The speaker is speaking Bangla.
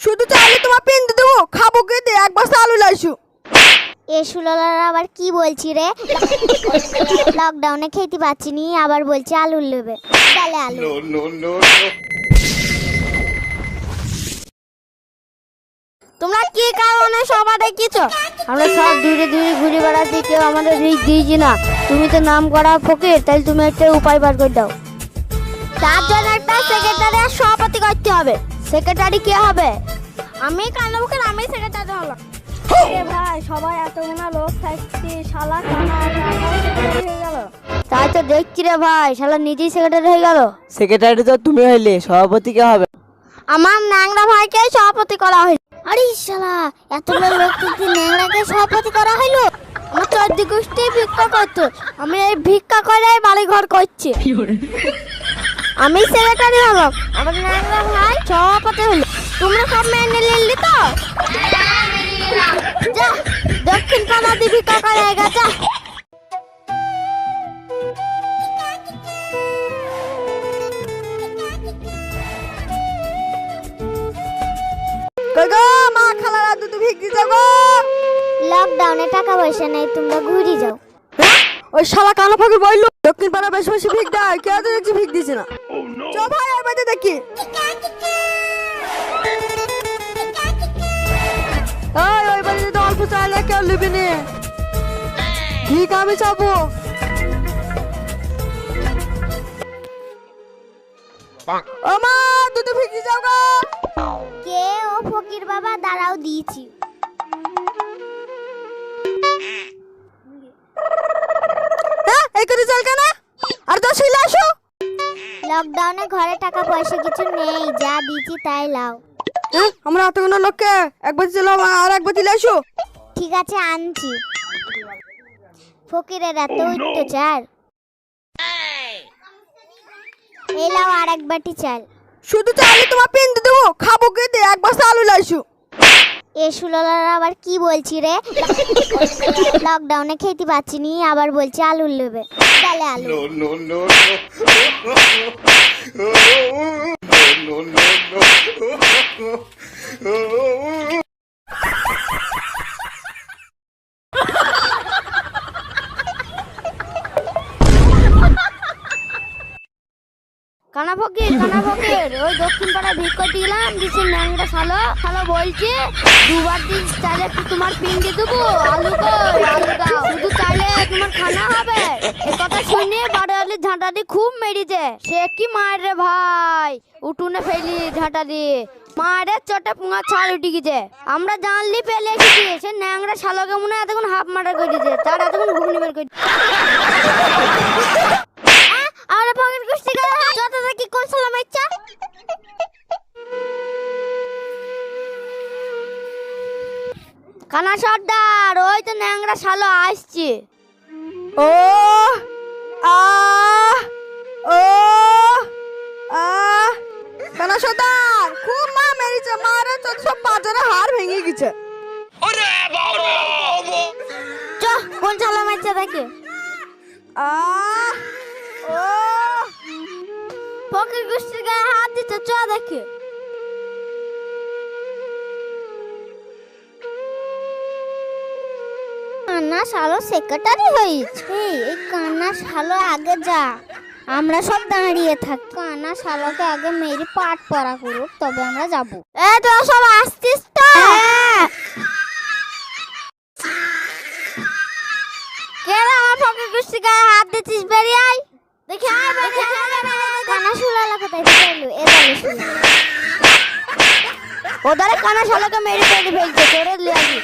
শুধু চাইলে তোমার পিন্দি দেবো খাব কে দে এক বস্তা আলু লাইছু এ সুললার আবার কি বলছি রে? লকডাউনে খেতে পাচ্ছি নি আবার বলছি আলু নেবে। তাহলে আলু। তোমরা কি কারণে সভা দেখিছ? আমরা সব দূরে দূরে ঘুরে বেড়াচ্ছি কেউ আমাদের রিচ দিয়েছি না। তুমি তো নাম করা ফকির তাই তুমি একটা উপায় বার করে দাও। তার জন্য একটা সেক্রেটারি সভাপতি করতে হবে। সেক্রেটারি কে হবে? আমি কান্নবুকের আমি সেক্রেটারি হলাম। এ ভাই সবাই এতগুলো লোক থাকছে শালা কানা হয়ে গেল। তাই তো দেখছি রে ভাই শালা নিজেই সেক্রেটারি হয়ে গেল। সেক্রেটারি তো তুমি হইলে সভাপতি কে হবে? আমার ন্যাংরা ভাইকে সভাপতি করা হইল। আরে শালা এতগুলো লোক কিন্তু ন্যাংরাকে সভাপতি করা হইল? আমার চোদ্দ গোষ্ঠী ভিক্ষা করতো। আমি এই ভিক্ষা করে বাড়ি ঘর করছি আমি সেক্রেটারি হলাম আমার ন্যাংরা ভাই সভাপতি হলো। তোমরা সব মেনে নিলি তো? যা দক্ষিণ পাড়া দিবি ভিক্ষা করে গা যা গো মা খালারা দুধ ভিগি যাব লকডাউনে টাকা পয়সা নেই তোমরা ঘুরে যাও। ওই শালা কালো ফাঁকি বইলো দক্ষিণ পাড়া বেশি বেশি ভিগ দেয় কে তো দেখছি ভিগ দিছে না। চ ভাই আর বাইরে দেখি। ওই ওই বাড়িতে তো অল্প চাইলে কেউ লিবি নি। ঠিক আমি চাবো। ও মা দুধ ভিগি যাও গো। কে ও ফকির বাবা দাঁড়াও দিয়েছি। করে চল কেন? আর দশ হিলা আসো। লকডাউনে ঘরে টাকা পয়সা কিছু নেই যা দিয়েছি তাই লাও। হ্যাঁ আমরা এতগুলো লোককে একবার চলাম আর একবার দিলে আসো ঠিক আছে আনছি। ফকিরের এত অত্যাচার। এই লাও আর এক বাটি চাল। শুধু চাইলে তোমার পিন্দি দেবো খাব কে দে এক বস্তা আলু লাইছু এ সুললার আবার কি বলছি রে লকডাউনে খেতে পাচ্ছি নি আবার বলছি আলু নেবে তাহলে আলু. no, no, no. কানা ফকির কানা ফকির ওই দক্ষিণ পাড়া ভিক করতে গেলাম দিছে ন্যাংরা শালো। শালো বলছে, দুবার দিন চাইলে তোমার পিন্ডি দেবো, আলু কই আলু দাও। শুধু চাইলে তোমার খানা হবে। এ কথা শুনে বাড়ি ঝাঁটা দিয়ে খুব মেরেছে। সে কি মায়ের রে ভাই? উঠুনে ফেলি ঝাঁটা দিয়ে মায়ের চটে পুঙা ছাল উঠে গেছে। আমরা জানলি পেলে এসেছি। সে ন্যাংরা শালোকে মনে হয় এতক্ষণ হাফ মার্ডার করে দিয়েছে। তার এতক্ষণ ঘুগনি বের করে আরে পকেট কুস্তি কানা সর্দার ওই তো ন্যাংরা শালো আসছে। ও আ ও আ কানা সদার খুব মা মেরেছে মারে তো সব বাজারে হাড় ভেঙে গেছে। চ কোন সালাম ইচ্ছা দেখে। আ ও। পকেট কুস্তির গায়ে হাত দিচ্ছে চ দেখে। কান্না শালো সেক্রেটারি হয়েছে। এই কান্না শালো আগে যা। আমরা সব দাঁড়িয়ে থাকি। কান্না শালোকে আগে মেরে পাট পড়া করুক তবে আমরা যাব। এ তোরা সব আসছিস তো? কে আমার পকেট কুস্তির গায়ে হাত দিছিস বেরিয়ে আয়। দেখি আয় দেখি কান্না শুলালা কোথায়? পেল এ বলে শুলালা ওদের কানা শালোকে মেরে ফেলে ফেলছে তোরে লিয়ে আসি